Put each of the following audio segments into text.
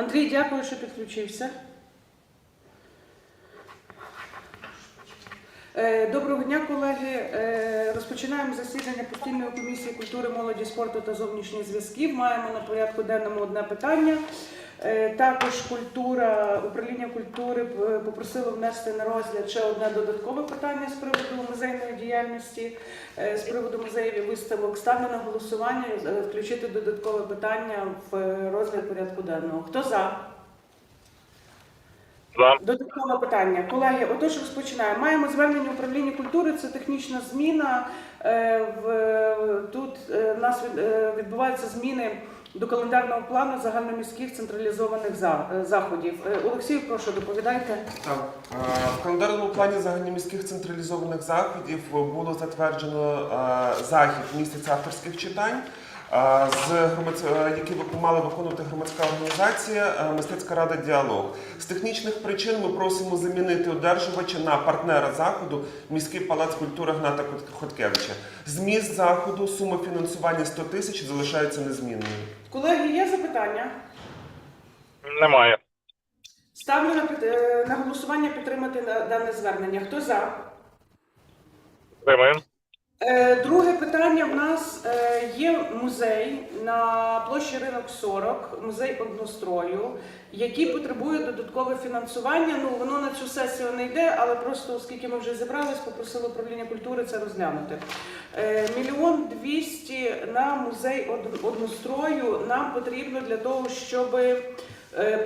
Андрій, дякую, що підключився. Доброго дня, колеги. Е, Розпочинаємо засідання постійної комісії культури, молоді, спорту та зовнішніх зв'язків. Маємо на порядку денному одне питання. Е, Також культура, управління культури е, попросило внести на розгляд ще одне додаткове питання з приводу музейної діяльності, е, з приводу музеїв і виставок. Ставлю на голосування е, включити додаткове питання в е, розгляд порядку денного. Хто за? За. Додаткове питання. Колеги, отож розпочинаємо. Маємо звернення управління культури, це технічна зміна. Е, в- Тут е, в нас е, відбуваються зміни до календарного плану загальноміських централізованих е, заходів. Е, Олексію, прошу, доповідайте. Так, е, в календарному плані загальноміських централізованих заходів було затверджено е, захід місяць авторських читань. З громадсь- е, які мали виконувати громадська організація е, Мистецька рада діалог з технічних причин. Ми просимо замінити одержувача на партнера заходу міський палац культури Гната Хоткевича. Зміст заходу, сума фінансування 100 тисяч залишається незмінною. Колеги, є запитання? Немає. Ставлю на, під- е, на голосування підтримати на- дане звернення. Хто за? Підтримуємо. Е, Друге питання в нас е, є музей на площі ринок 40, музей однострою, який потребує додаткове фінансування. Ну воно на цю сесію не йде, але просто оскільки ми вже зібрались, попросили управління культури це розглянути. Е, Мільйон двісті на музей однострою нам потрібно для того, щоб е,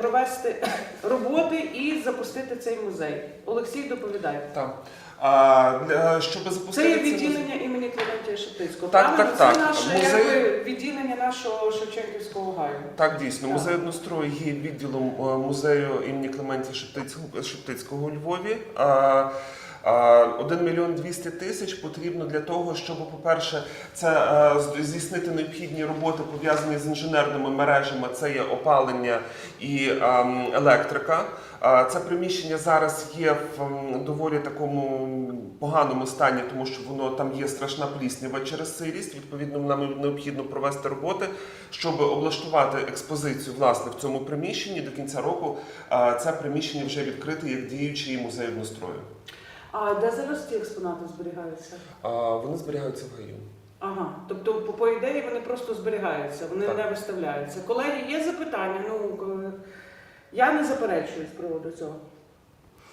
провести роботи і запустити цей музей. Олексій доповідає. Так. А, щоб запустити Це є відділення імені Клементія Шептицького. Так, правильно? так, Це так. наше Музей- якби, відділення нашого Шевченківського гаю. Так, дійсно, Так. музей однострою є відділом е, музею імені Клементія Шептицького, Шептицького у Львові. А, 1 мільйон 200 тисяч потрібно для того, щоб, по-перше, це е, здійснити необхідні роботи пов'язані з інженерними мережами. Це є опалення і ем, електрика. Це приміщення зараз є в ем, доволі такому поганому стані, тому що воно там є страшна пліснява через сирість. Відповідно, нам необхідно провести роботи, щоб облаштувати експозицію власне в цьому приміщенні. До кінця року це приміщення вже відкрите як діючий музей однострою. А де зараз ці експонати зберігаються? А, Вони зберігаються в гаю. Ага, тобто, по, по ідеї, вони просто зберігаються, вони Так. не виставляються. Колеги, є запитання? Ну е, я не заперечую з приводу цього.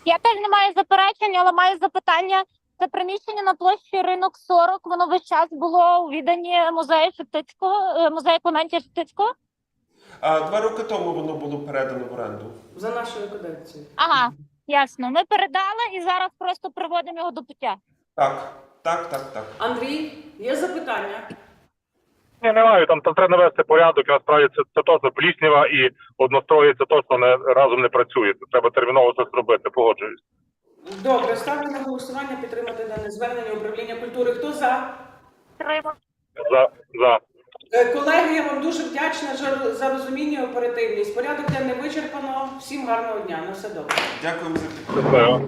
Я теж не маю заперечень, але маю запитання. Це приміщення на площі ринок 40. Воно весь час було у відданні музею Шептицького, е, музею Клементія Шептицького. А, Два роки тому воно було передано в оренду. За нашою каденцією. Ага, ясно. Ми передали і зараз просто приводимо його до пуття. Так, так, так, так. Андрій, є запитання? Ні, немає. Там, там треба навести порядок. і Насправді це, це точно плісніва і однострої це точно не разом не працює. Це треба терміново це зробити. Погоджуюсь. Добре, ставлю на голосування підтримати дане звернення управління культури. Хто за? Підтримую. За за. Е, Колеги, я вам дуже вдячна за- за розуміння і оперативність. Порядок денний вичерпано. Всім гарного дня. На все добре. Дякуємо за підтримку.